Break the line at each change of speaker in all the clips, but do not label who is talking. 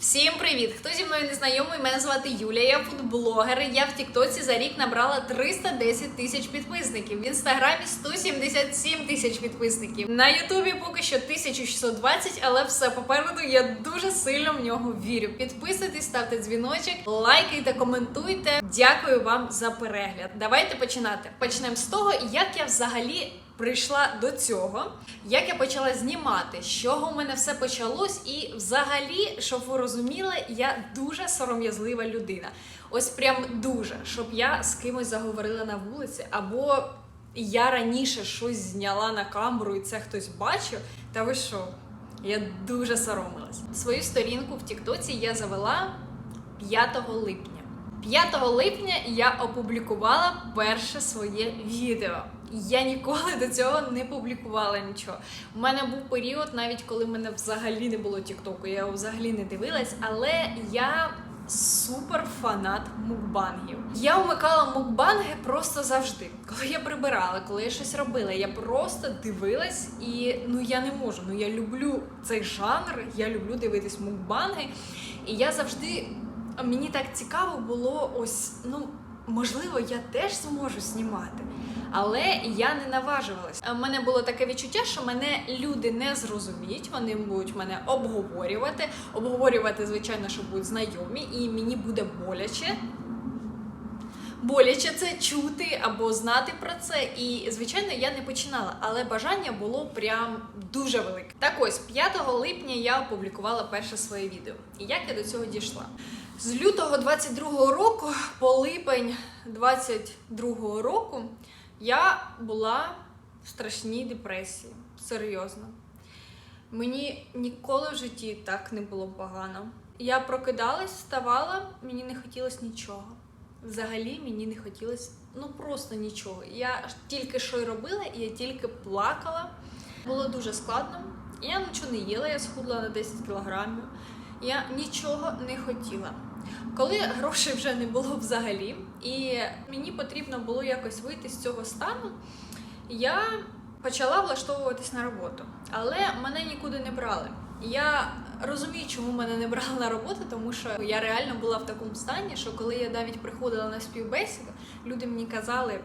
Всім привіт! Хто зі мною не знайомий, мене звати Юля, я фудблогер. Я в Тіктоці за рік набрала 310 тисяч підписників. В інстаграмі 177 тисяч підписників. На Ютубі поки що 1620, але все попереду. Я дуже сильно в нього вірю. Підписуйтесь, ставте дзвіночок, лайкайте, коментуйте. Дякую вам за перегляд. Давайте починати. Почнемо з того, як я взагалі прийшла до цього, як я почала знімати, з чого в мене все почалось, і взагалі, щоб ви розуміли, я дуже сором'язлива людина. Ось прям дуже, щоб я з кимось заговорила на вулиці, або я раніше щось зняла на камеру, і це хтось бачив. Та ви що? Я дуже соромилась. Свою сторінку в Тіктоці я завела 5 липня. 5 липня я опублікувала перше своє відео. Я ніколи до цього не публікувала нічого. У мене був період, навіть коли мене взагалі не було Тіктоку, я його взагалі не дивилась, але я супер фанат мукбангів. Я вмикала мукбанги просто завжди. Коли я прибирала, коли я щось робила, я просто дивилась і ну я не можу. Ну я люблю цей жанр, я люблю дивитись мукбанги. І я завжди мені так цікаво було ось, ну можливо, я теж зможу знімати. Але я не наважувалась. У мене було таке відчуття, що мене люди не зрозуміють, вони будуть мене обговорювати. Обговорювати, звичайно, що будуть знайомі, і мені буде боляче. Боляче це чути або знати про це. І, звичайно, я не починала, але бажання було прям дуже велике. Так ось, 5 липня я опублікувала перше своє відео. І як я до цього дійшла? З лютого 22-го року по липень 22-го року я була в страшній депресії. Серйозно. Мені ніколи в житті так не було погано. Я прокидалась, вставала, мені не хотілося нічого. Взагалі мені не хотілося ну просто нічого. Я тільки що й робила, і я тільки плакала. Було дуже складно. Я нічого не їла, я схудла на 10 кілограмів. Я нічого не хотіла. Коли грошей вже не було взагалі, і мені потрібно було якось вийти з цього стану, я почала влаштовуватись на роботу, але мене нікуди не брали. Я розумію, чому мене не брали на роботу, тому що я реально була в такому стані, що коли я навіть приходила на співбесіду, люди мені казали.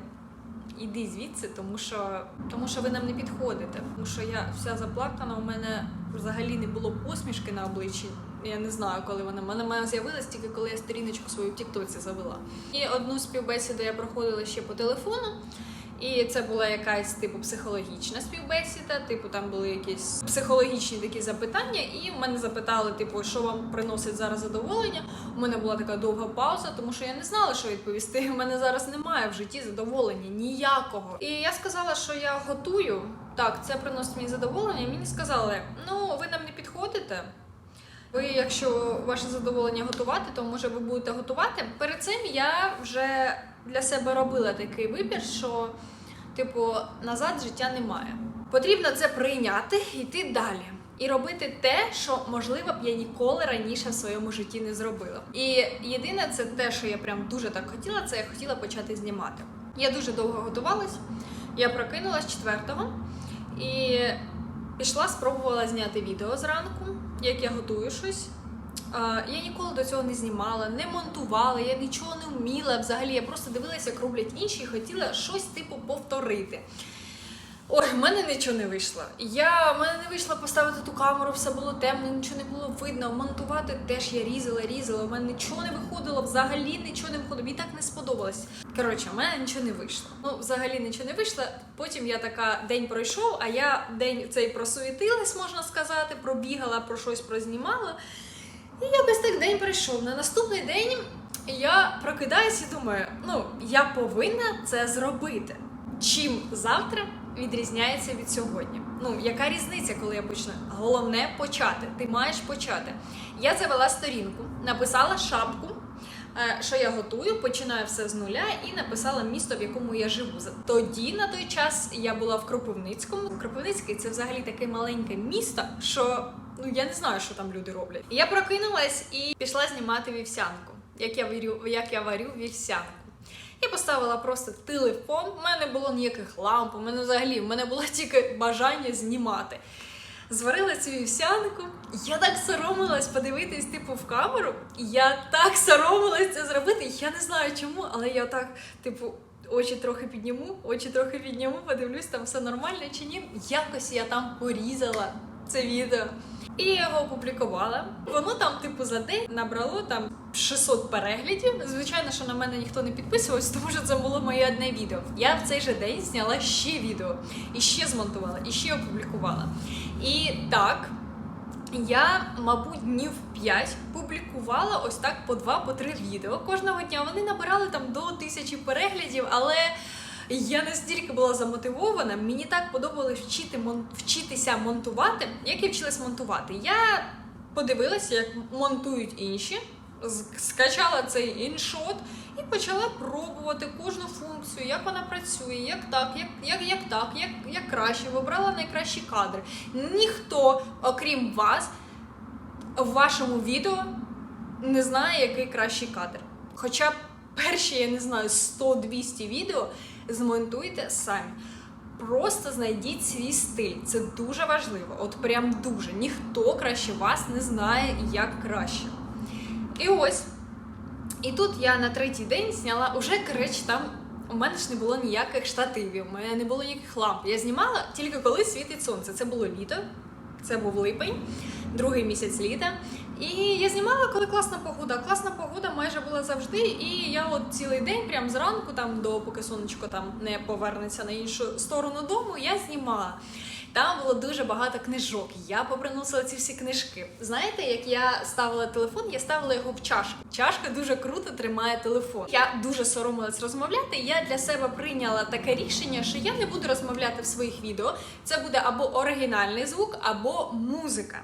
Іди звідси, тому що тому що ви нам не підходите. Тому що я вся заплакана, у мене взагалі не було посмішки на обличчі. Я не знаю, коли вона в мене мене з'явилась тільки коли я сторіночку свою в Тіктоці завела. І одну співбесіду я проходила ще по телефону. І це була якась типу психологічна співбесіда, типу там були якісь психологічні такі запитання, і мене запитали, типу, що вам приносить зараз задоволення. У мене була така довга пауза, тому що я не знала, що відповісти. У мене зараз немає в житті задоволення ніякого. І я сказала, що я готую. Так, це приносить мені задоволення. І мені сказали, ну ви нам не підходите. Ви, якщо ваше задоволення готувати, то може ви будете готувати. Перед цим я вже для себе робила такий вибір, що типу назад життя немає. Потрібно це прийняти, йти далі. І робити те, що можливо б я ніколи раніше в своєму житті не зробила. І єдине, це те, що я прям дуже так хотіла, це я хотіла почати знімати. Я дуже довго готувалась. Я прокинулась четвертого і пішла, спробувала зняти відео зранку, як я готую щось. Я ніколи до цього не знімала, не монтувала, я нічого не вміла. Взагалі, я просто дивилася, як роблять інші, і хотіла щось типу повторити. Ой, в мене нічого не вийшло. Я в мене не вийшло поставити ту камеру, все було темно, нічого не було видно. Монтувати теж я різала, різала. У мене нічого не виходило, взагалі нічого не виходило. Мені так не сподобалось. Коротше, в мене нічого не вийшло. Ну, взагалі нічого не вийшло. Потім я така день пройшов, а я день цей просуетилась, можна сказати, пробігала, про щось прознімала. І якось так день пройшов. На наступний день я прокидаюся і думаю, ну я повинна це зробити. Чим завтра відрізняється від сьогодні? Ну, яка різниця, коли я почну? Головне почати. Ти маєш почати. Я завела сторінку, написала шапку. е, Що я готую, починаю все з нуля і написала місто, в якому я живу. Тоді на той час я була в Кропивницькому. Кропивницький це взагалі таке маленьке місто, що ну я не знаю, що там люди роблять. Я прокинулась і пішла знімати вівсянку. Як я варю, як я варю вівсянку. Я поставила просто телефон, у мене не було ніяких ламп, у мене взагалі в мене було тільки бажання знімати. зварила цю вівсянку. Я так соромилась подивитись, типу, в камеру. Я так соромилась це зробити. Я не знаю чому, але я так, типу, очі трохи підніму, очі трохи підніму, подивлюсь, там все нормально чи ні. Якось я там порізала це відео. І я його опублікувала. Воно там, типу, за день набрало там 600 переглядів. Звичайно, що на мене ніхто не підписувався, тому що це було моє одне відео. Я в цей же день зняла ще відео, і ще змонтувала, і ще опублікувала. І так. Я, мабуть, днів 5 публікувала ось так по два, по три відео. Кожного дня вони набирали там до тисячі переглядів, але я настільки була замотивована, мені так подобалось вчити мон... вчитися монтувати, як я вчилась монтувати. Я подивилася, як монтують інші, скачала цей іншот і почала пробувати кожну функцію, як вона працює, як так, як, як, як так, як, як краще. Вибрала найкращі кадри. Ніхто, окрім вас, в вашому відео не знає, який кращий кадр. Хоча перші, я не знаю, 100-200 відео змонтуйте самі. Просто знайдіть свій стиль. Це дуже важливо. От прям дуже. Ніхто краще вас не знає, як краще. І ось. І тут я на третій день зняла уже, коротше, там у мене ж не було ніяких штативів, у мене не було ніяких ламп. Я знімала тільки коли світить сонце. Це було літо, це був липень, другий місяць літа. І я знімала, коли класна погода. Класна погода майже була завжди. І я от цілий день, прям зранку, там до поки сонечко там не повернеться на іншу сторону дому, я знімала. Там було дуже багато книжок. Я поприносила ці всі книжки. Знаєте, як я ставила телефон, я ставила його в чашку. Чашка дуже круто тримає телефон. Я дуже соромилась розмовляти. Я для себе прийняла таке рішення, що я не буду розмовляти в своїх відео. Це буде або оригінальний звук, або музика.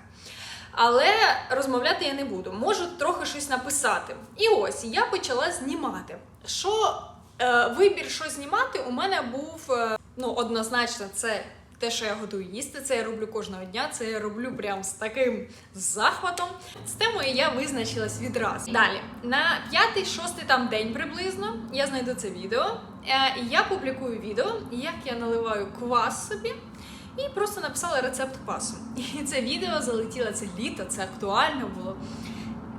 Але розмовляти я не буду. Можу трохи щось написати. І ось я почала знімати. Що е, вибір, що знімати, у мене був е, ну однозначно це. Те, що я готую їсти, це я роблю кожного дня. Це я роблю прям з таким захватом. З темою я визначилась відразу. Далі на п'ятий-шостий там день приблизно я знайду це відео. Е, і я публікую відео, як я наливаю квас собі. І просто написала рецепт квасу. І це відео залетіло, це літо, це актуально було.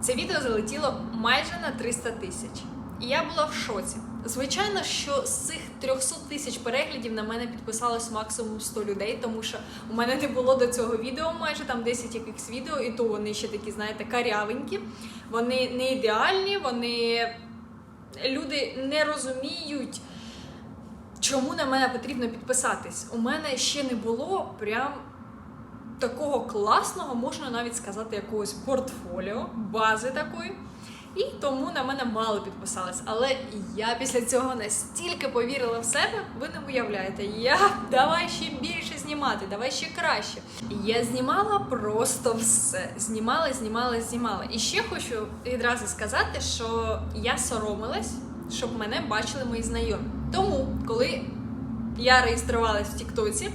Це відео залетіло майже на 300 тисяч. І я була в шоці. Звичайно, що з цих 300 тисяч переглядів на мене підписалось максимум 100 людей, тому що у мене не було до цього відео майже там 10 якихось відео, і то вони ще такі, знаєте, карявенькі. Вони не ідеальні, вони люди не розуміють. Чому на мене потрібно підписатись? У мене ще не було прям такого класного, можна навіть сказати, якогось портфоліо, бази такої. І тому на мене мало підписались. Але я після цього настільки повірила в себе, ви не уявляєте. Я давай ще більше знімати, давай ще краще. Я знімала просто все. Знімала, знімала, знімала. І ще хочу відразу сказати, що я соромилась, щоб мене бачили мої знайомі. Тому, коли я реєструвалась в Тіктоці,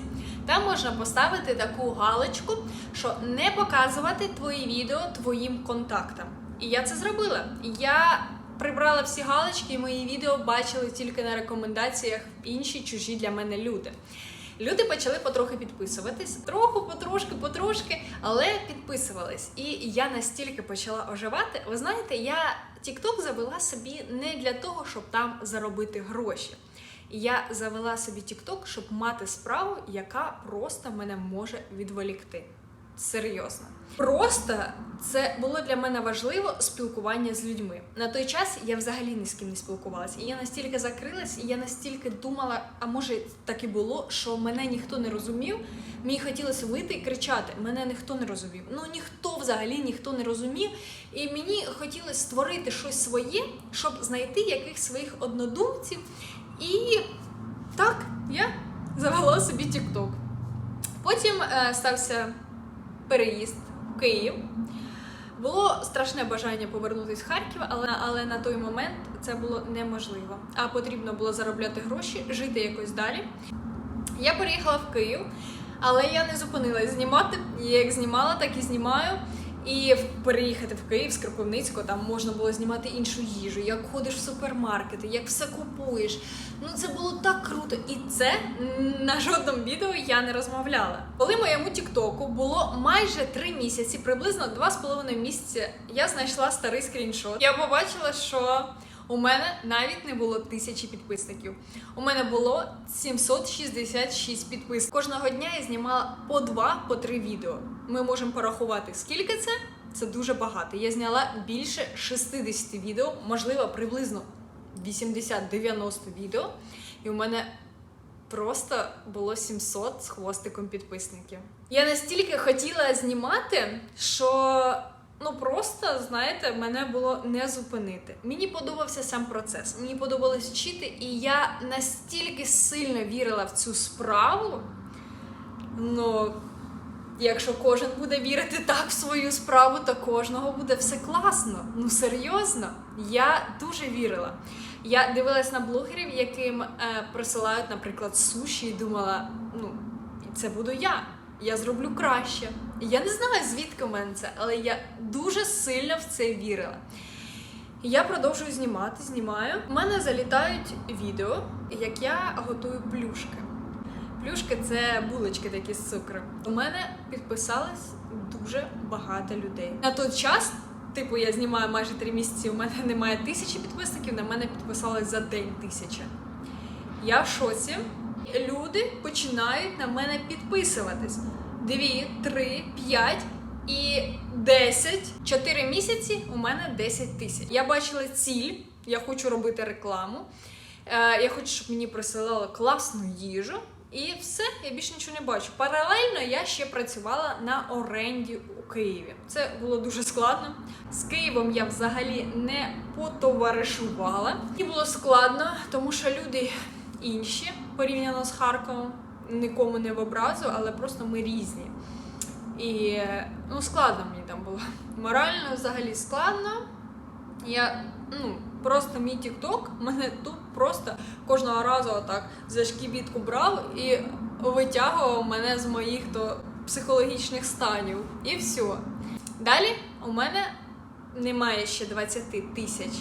там можна поставити таку галочку, що не показувати твої відео твоїм контактам. І я це зробила. Я прибрала всі галочки, і мої відео бачили тільки на рекомендаціях інші чужі для мене люди. Люди почали потрохи підписуватись, трохи, потрошки, потрошки, але підписувались. І я настільки почала оживати. Ви знаєте, я TikTok завела собі не для того, щоб там заробити гроші. Я завела собі TikTok, щоб мати справу, яка просто мене може відволікти. Серйозно. Просто це було для мене важливо спілкування з людьми. На той час я взагалі ні з ким не спілкувалася. І я настільки закрилась, і я настільки думала, а може так і було, що мене ніхто не розумів. Мені хотілося вийти і кричати. Мене ніхто не розумів. Ну ніхто взагалі ніхто не розумів. І мені хотілося створити щось своє, щоб знайти якихось своїх однодумців. І так я завела собі TikTok. Потім е, стався переїзд в Київ. Було страшне бажання повернутися в Харків, але, але на той момент це було неможливо. А потрібно було заробляти гроші, жити якось далі. Я переїхала в Київ, але я не зупинилась знімати. Я як знімала, так і знімаю. І переїхати в Київ з Кропивницького, там можна було знімати іншу їжу, як ходиш в супермаркети, як все купуєш. Ну це було так круто. І це на жодному відео я не розмовляла. Коли моєму Тіктоку було майже три місяці, приблизно два з половиною місяці, я знайшла старий скріншот. Я побачила, що у мене навіть не було тисячі підписників. У мене було 766 підписок. Кожного дня я знімала по два, по три відео. Ми можемо порахувати, скільки це. Це дуже багато. Я зняла більше 60 відео, можливо, приблизно 80-90 відео. І у мене просто було 700 з хвостиком підписників. Я настільки хотіла знімати, що ну просто, знаєте, мене було не зупинити. Мені подобався сам процес, мені подобалось вчити, і я настільки сильно вірила в цю справу. Ну, якщо кожен буде вірити так в свою справу, то кожного буде все класно. Ну серйозно, я дуже вірила. Я дивилась на блогерів, яким е, присилають, наприклад, суші, і думала, ну, це буду я. Я зроблю краще. Я не знаю, звідки в мене це, але я дуже сильно в це вірила. Я продовжую знімати, знімаю. У мене залітають відео, як я готую плюшки. Плюшки це булочки такі з цукром. У мене підписалось дуже багато людей. На той час, типу, я знімаю майже три місяці. У мене немає тисячі підписників, на мене підписалось за день тисяча. Я в шоці. Люди починають на мене підписуватись. Дві, три, п'ять і десять. Чотири місяці у мене 10 тисяч. Я бачила ціль, я хочу робити рекламу. Е, я хочу, щоб мені присилали класну їжу. І все, я більше нічого не бачу. Паралельно я ще працювала на оренді у Києві. Це було дуже складно. З Києвом я взагалі не потоваришувала. І було складно, тому що люди інші порівняно з Харковом. Нікому не в образу, але просто ми різні. І ну, складно мені там було. Морально взагалі складно. Я ну просто мій тікток мене тут просто кожного разу отак за шкібітку брав і витягував мене з моїх то психологічних станів. І все. Далі у мене немає ще 20 тисяч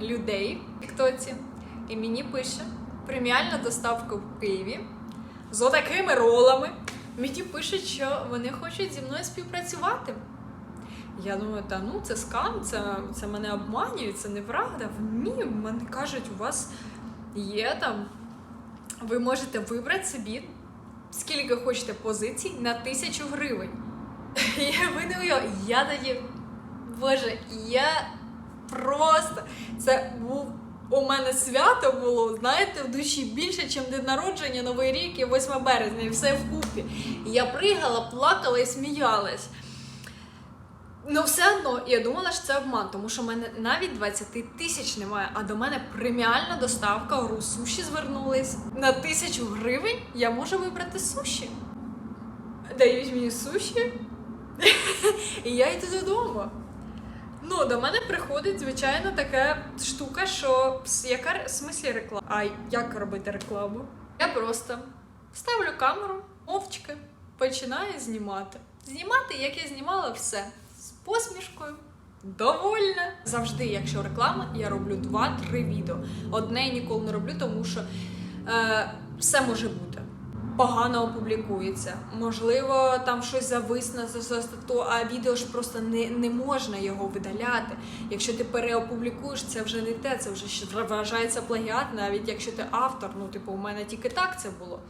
людей в Тіктоці, і мені пише преміальна доставка в Києві з отакими ролами. Мені пишуть, що вони хочуть зі мною співпрацювати. Я думаю, та ну це скам, це, це мене обманюють, це неправда. Ні, мене кажуть, у вас є там. Ви можете вибрати собі скільки хочете позицій на тисячу гривень. Я ви я тоді, боже, я просто це був. У мене свято було, знаєте, в душі більше, ніж день народження, Новий рік і 8 березня, і все вкупі. Я пригала, плакала і сміялась. Ну, все одно я думала, що це обман, тому що в мене навіть 20 тисяч немає, а до мене преміальна доставка у суші звернулись. На тисячу гривень я можу вибрати суші. Дають мені суші, і я йду додому. Ну, до мене приходить, звичайно, така штука, що яка в смислі реклама? А як робити рекламу? Я просто ставлю камеру, мовчки, починаю знімати. Знімати, як я знімала все з посмішкою. Довольна. Завжди, якщо реклама, я роблю 2-3 відео. Одне я ніколи не роблю, тому що е, все може бути. Погано опублікується. Можливо, там щось зависне за стату, а відео ж просто не, не можна його видаляти. Якщо ти переопублікуєш, це вже не те, це вже вважається плагіат, навіть якщо ти автор. Ну, типу, у мене тільки так це було.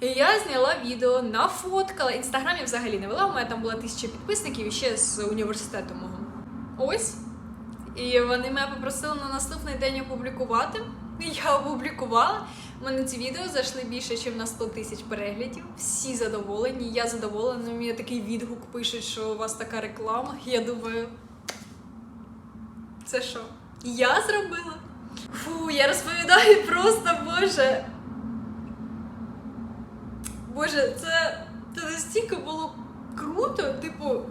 І я зняла відео, нафоткала. Інстаграм я взагалі не вела, у мене там була тисяча підписників і ще з університету мого. Ось. І вони мене попросили на наступний день опублікувати. Я опублікувала. У мене ці відео зайшли більше, ніж на 100 тисяч переглядів. Всі задоволені, я задоволена. Мені такий відгук пишуть, що у вас така реклама. Я думаю, це що? Я зробила? Фу, я розповідаю просто, боже. Боже, це, це настільки було круто. Типу,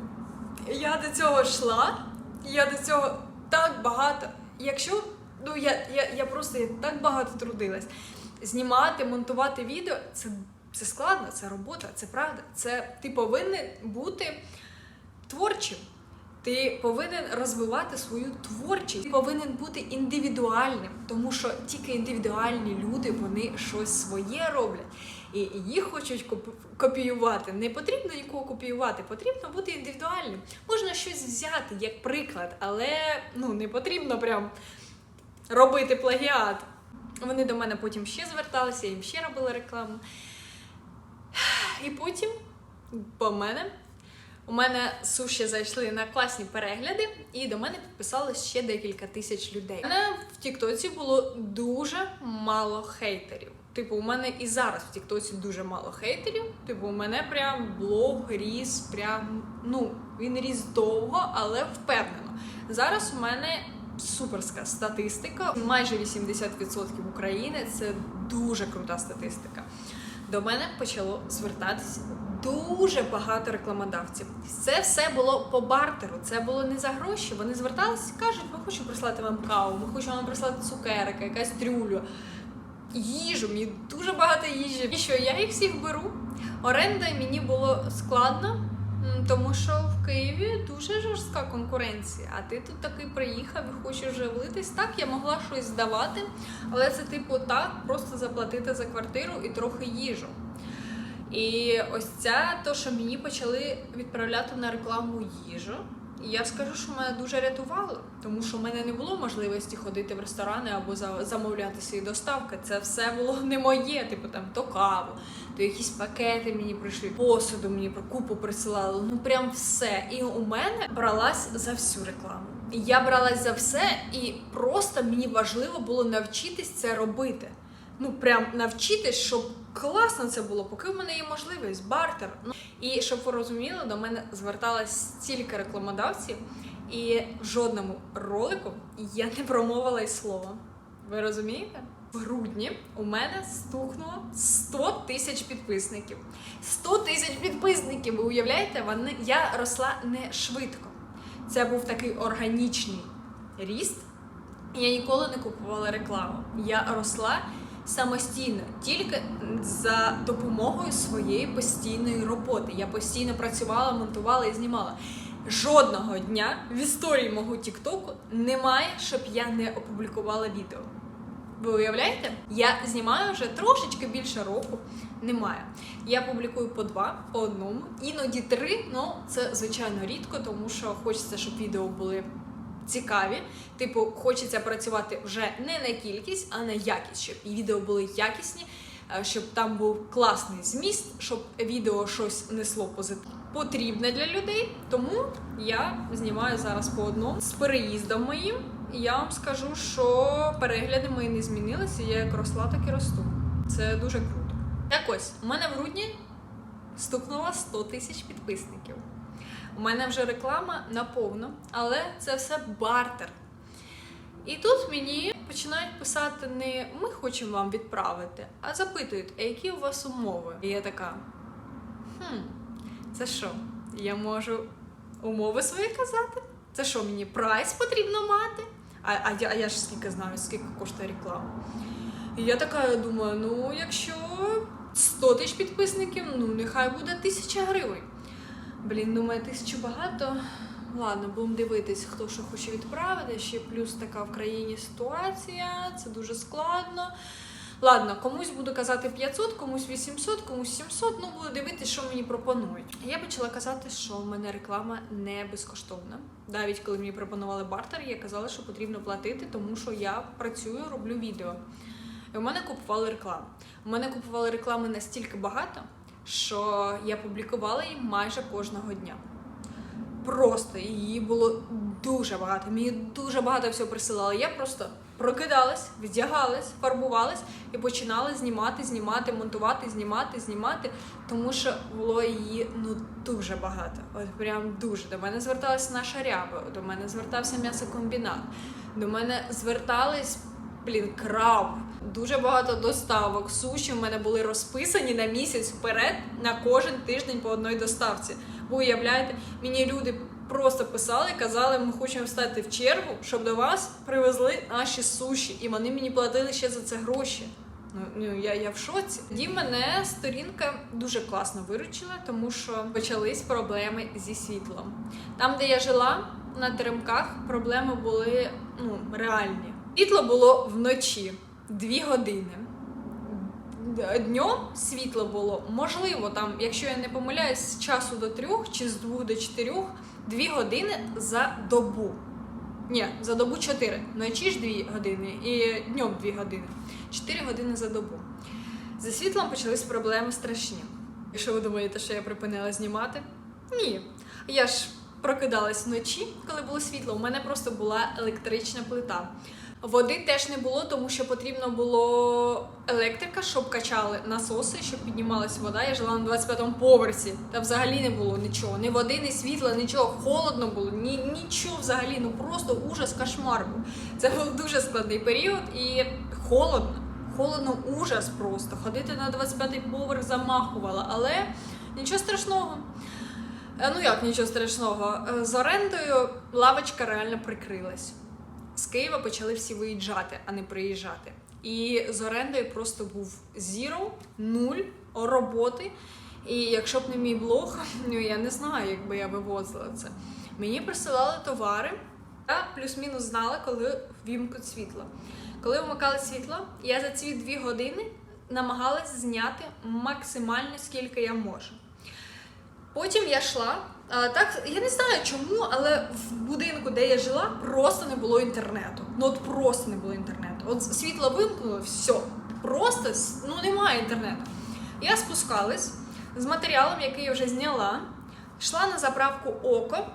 я до цього йшла, я до цього так багато. Якщо ну я, я, я просто я так багато трудилась. Знімати, монтувати відео це, це складно, це робота, це правда. Це ти повинен бути творчим. Ти повинен розвивати свою творчість, ти повинен бути індивідуальним, тому що тільки індивідуальні люди вони щось своє роблять. І їх хочуть коп- копіювати. Не потрібно нікого копіювати, потрібно бути індивідуальним. Можна щось взяти як приклад, але ну не потрібно прям робити плагіат. Вони до мене потім ще зверталися, їм ще робила рекламу. І потім по мене. У мене суші зайшли на класні перегляди, і до мене підписалось ще декілька тисяч людей. У мене в Тіктоці було дуже мало хейтерів. Типу, у мене і зараз в Тіктоці дуже мало хейтерів. Типу, у мене прям блог ріс, прям ну він ріс довго, але впевнено. Зараз у мене суперська статистика. Майже 80% України це дуже крута статистика. До мене почало звертатися дуже багато рекламодавців. Це все було по бартеру, це було не за гроші. Вони зверталися і кажуть, ми хочемо прислати вам каву, ми хочемо вам прислати цукерки, якась трюлю, їжу. Мені дуже багато їжі. І що я їх всіх беру. Оренда мені було складно, тому що в Києві дуже жорстка конкуренція. А ти тут такий приїхав і хочеш вже влитись. Так, я могла щось здавати, але це типу так, просто заплатити за квартиру і трохи їжу. І ось це то, що мені почали відправляти на рекламу їжу. І я скажу, що мене дуже рятувало, тому що в мене не було можливості ходити в ресторани або за- замовляти свої доставки. Це все було не моє, типу там то каву, то якісь пакети мені прийшли, посуду мені про купу присилали. Ну прям все. І у мене бралась за всю рекламу. Я бралась за все, і просто мені важливо було навчитись це робити ну прям навчитись, щоб класно це було, поки в мене є можливість, бартер. Ну і щоб ви розуміли, до мене зверталось стільки рекламодавців, і в жодному ролику я не промовила й слова. Ви розумієте? В грудні у мене стукнуло 100 тисяч підписників. 100 тисяч підписників! Ви уявляєте, вони я росла не швидко. Це був такий органічний ріст. Я ніколи не купувала рекламу. Я росла самостійно, тільки за допомогою своєї постійної роботи. Я постійно працювала, монтувала і знімала. Жодного дня в історії мого Тіктоку немає, щоб я не опублікувала відео. Ви уявляєте? Я знімаю вже трошечки більше року. Немає. Я публікую по два, по одному, іноді три. Ну це звичайно рідко, тому що хочеться, щоб відео були цікаві. Типу, хочеться працювати вже не на кількість, а на якість, щоб і відео були якісні, е, щоб там був класний зміст, щоб відео щось несло позитив. Потрібне для людей, тому я знімаю зараз по одному з переїздом моїм. І я вам скажу, що перегляди мої не змінилися. Я як росла, так і росту. Це дуже круто. Так ось, у мене в грудні стукнуло 100 тисяч підписників. У мене вже реклама наповно, але це все бартер. І тут мені починають писати не ми хочемо вам відправити, а запитують, а які у вас умови? І я така. Хм, це що? Я можу умови свої казати? Це що, мені прайс потрібно мати? А, а, я, а я ж скільки знаю, скільки коштує реклама. І я така думаю: ну, якщо 100 тисяч підписників, ну нехай буде 1000 гривень. Блін, думаю, тисячу багато. Ладно, будемо дивитись, хто що хоче відправити. Ще плюс така в країні ситуація, це дуже складно. Ладно, комусь буду казати 500, комусь 800, комусь 700, ну буду дивитися, що мені пропонують. Я почала казати, що в мене реклама не безкоштовна. Навіть коли мені пропонували бартер, я казала, що потрібно платити, тому що я працюю, роблю відео. І у мене купували рекламу. У мене купували реклами настільки багато, що я публікувала її майже кожного дня. Просто її було дуже багато. Мені дуже багато всього присилали. Я просто прокидалась, вдягалась, фарбувалась і починала знімати, знімати, монтувати, знімати, знімати, тому що було її ну дуже багато. От прям дуже. До мене зверталася наша ряба, до мене звертався м'ясокомбінат, до мене звертались. Блін, краб. Дуже багато доставок. Суші в мене були розписані на місяць вперед на кожен тиждень по одній доставці. Ви уявляєте, мені люди просто писали, казали, ми хочемо встати в чергу, щоб до вас привезли наші суші, і вони мені платили ще за це гроші. Ну, ну я, я в шоці. Тоді мене сторінка дуже класно виручила, тому що почались проблеми зі світлом. Там, де я жила, на теремках проблеми були ну, реальні. Світло було вночі дві години. Днем світло було можливо, там, якщо я не помиляюсь, з часу до трьох чи з двох до чотирьох дві години за добу. Ні, за добу 4. Вночі ж 2 години і днем 2 години. 4 години за добу. За світлом почались проблеми страшні. Якщо ви думаєте, що я припинила знімати? Ні. Я ж прокидалась вночі, коли було світло. У мене просто була електрична плита. Води теж не було, тому що потрібно було електрика, щоб качали насоси, щоб піднімалась вода. Я жила на 25-му поверсі. Та взагалі не було нічого. Ні води, ні світла, нічого. Холодно було, ні, нічого взагалі. Ну просто ужас, кошмар був. Це був дуже складний період і холодно. Холодно, ужас просто. Ходити на 25-й поверх замахувала, але нічого страшного. Е, Ну як нічого страшного? Е, З орендою лавочка реально прикрилась. З Києва почали всі виїжджати, а не приїжджати. І з орендою просто був зіро, нуль роботи. І якщо б не мій блог, ну я не знаю, як би я вивозила це. Мені присилали товари, я плюс-мінус знала, коли вімкнуть світло. Коли вмикали світло, я за ці дві години намагалась зняти максимально скільки я можу. Потім я йшла. Так, я не знаю чому, але в будинку, де я жила, просто не було інтернету. Ну от просто не було інтернету. От світло вимкнуло, все. Просто ну немає інтернету. Я спускалась з матеріалом, який я вже зняла, йшла на заправку Око,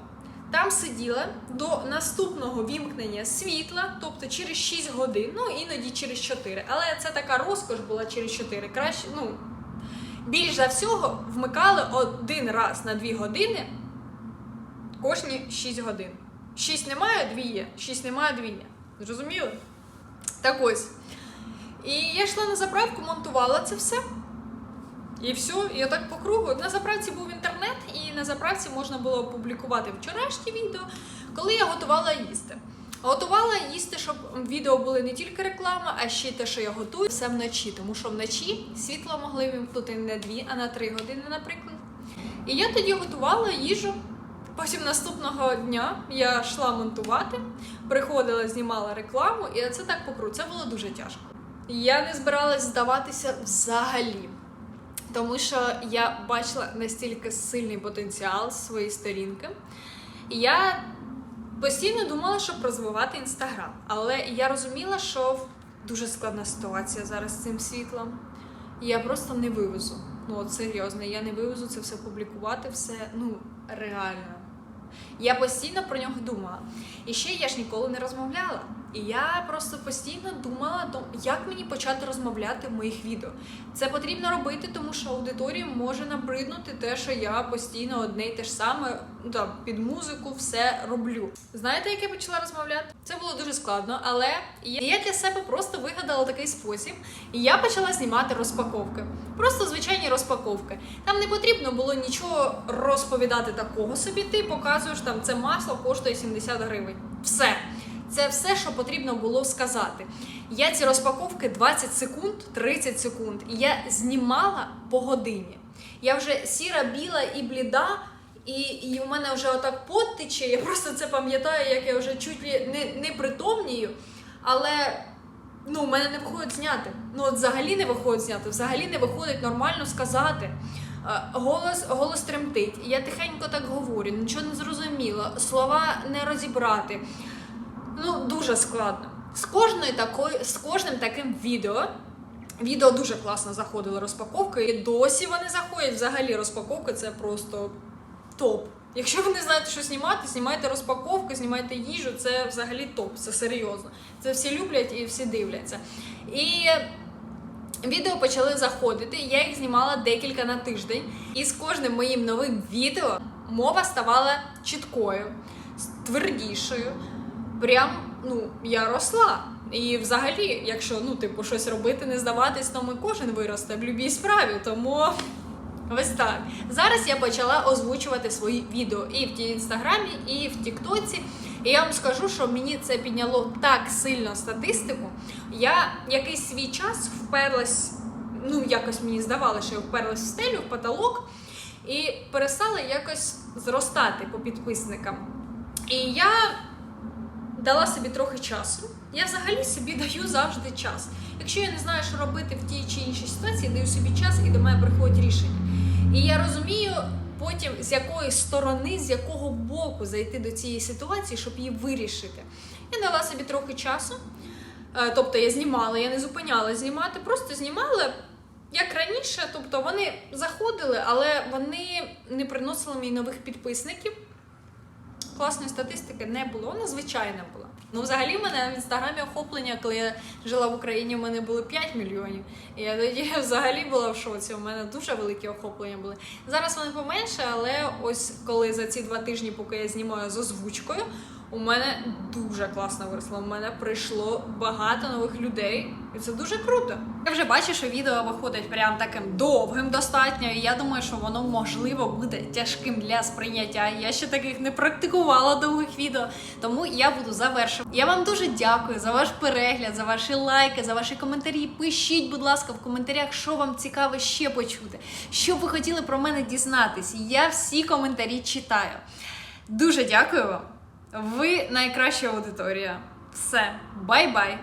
там сиділа до наступного вімкнення світла, тобто через 6 годин, ну іноді через 4. Але це така розкош була через 4. Краще, ну, більш за всього вмикали один раз на 2 години кожні 6 годин. 6 немає, 2 є. 6 немає, 2 є. Зрозуміли? Так ось. І я йшла на заправку, монтувала це все. І все, і отак по кругу. На заправці був інтернет, і на заправці можна було опублікувати вчорашні відео, коли я готувала їсти. Готувала їсти, щоб відео були не тільки реклама, а ще й те, що я готую, все вночі, тому що вночі світло могли вимкнути не дві, а на три години, наприклад. І я тоді готувала їжу. Потім наступного дня я йшла монтувати, приходила, знімала рекламу, і це так по кругу. Це було дуже тяжко. Я не збиралась здаватися взагалі. Тому що я бачила настільки сильний потенціал своєї сторінки. І я постійно думала, щоб розвивати інстаграм. Але я розуміла, що дуже складна ситуація зараз з цим світлом. Я просто не вивезу. Ну от серйозно, я не вивезу це все публікувати, все ну реально. Я постійно про нього думала. І ще я ж ніколи не розмовляла. І я просто постійно думала, то- як мені почати розмовляти в моїх відео. Це потрібно робити, тому що аудиторії може набриднути те, що я постійно одне й те ж саме ну, там, під музику все роблю. Знаєте, як я почала розмовляти? Це було дуже складно, але я для себе просто вигадала такий спосіб, і я почала знімати розпаковки. Просто звичайні розпаковки. Там не потрібно було нічого розповідати такого собі. Ти показуєш там це масло коштує 70 гривень. Все. Це все, що потрібно було сказати. Я ці розпаковки 20 секунд, 30 секунд, і я знімала по годині. Я вже сіра, біла і бліда, і, і у мене вже отак пот тече. Я просто це пам'ятаю, як я вже чуть не, не притомнію, але ну, у мене не виходить зняти. Ну, от взагалі не виходить зняти, взагалі не виходить нормально сказати. Е, Голос, голос тремтить. Я тихенько так говорю, нічого не зрозуміло, слова не розібрати. Ну, дуже складно. З кожною такою, з кожним таким відео. Відео дуже класно заходили розпаковки, і досі вони заходять. Взагалі розпаковки це просто топ. Якщо ви не знаєте, що знімати, знімайте розпаковки, знімайте їжу, це взагалі топ, це серйозно. Це всі люблять і всі дивляться. І відео почали заходити. Я їх знімала декілька на тиждень. І з кожним моїм новим відео мова ставала чіткою, твердішою. Прям ну я росла. І взагалі, якщо ну типу щось робити, не здаватись, то ми кожен виросте в будь-якій справі. Тому ось так. Зараз я почала озвучувати свої відео і в інстаграмі, і в Тіктоці. І я вам скажу, що мені це підняло так сильно статистику. Я якийсь свій час вперлась, ну якось мені здавалося, що я вперлась в стелю, в потолок, і перестала якось зростати по підписникам. І я дала собі трохи часу. Я взагалі собі даю завжди час. Якщо я не знаю, що робити в тій чи іншій ситуації, даю собі час і до мене приходять рішення. І я розумію потім, з якої сторони, з якого боку зайти до цієї ситуації, щоб її вирішити. Я дала собі трохи часу. Е, Тобто я знімала, я не зупиняла знімати, просто знімала як раніше. Тобто вони заходили, але вони не приносили мені нових підписників класної статистики не було, вона звичайна була. Ну, взагалі, в мене в інстаграмі охоплення, коли я жила в Україні, в мене було 5 мільйонів. І я тоді взагалі була в шоці. У мене дуже великі охоплення були. Зараз вони поменше, але ось коли за ці два тижні, поки я знімаю з озвучкою, у мене дуже класно виросло. У мене прийшло багато нових людей, і це дуже круто. Я вже бачу, що відео виходить прям таким довгим достатньо, і я думаю, що воно можливо буде тяжким для сприйняття. Я ще таких не практикувала довгих відео, тому я буду завершувати. Я вам дуже дякую за ваш перегляд, за ваші лайки, за ваші коментарі. Пишіть, будь ласка, в коментарях, що вам цікаво ще почути, що ви хотіли про мене дізнатись. Я всі коментарі читаю. Дуже дякую вам. Ви найкраща аудиторія. Все, бай-бай!